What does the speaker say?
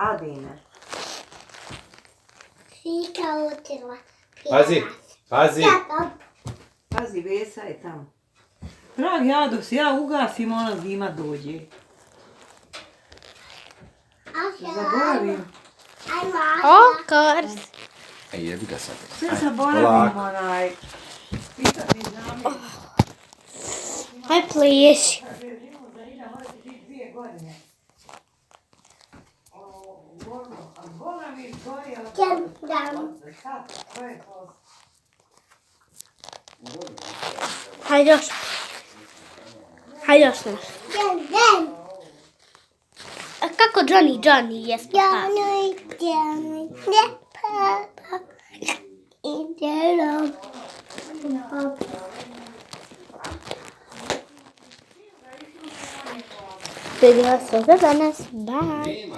Adina. Fica outra lá. Pazi, pazi. Pazi, tá veja então. aí, tá. tamo. Se a uga Simona Vima dođe. Zaboravim. Of course. Ej, jebi ga sad. Sve zaboravim onaj. Pitati znam. Aj, please. Josh. Dam, dam. A kako Johnny? Johnny jest papa. Johnny, Johnny, nie papa. Idzie do Video są za nas. Bye.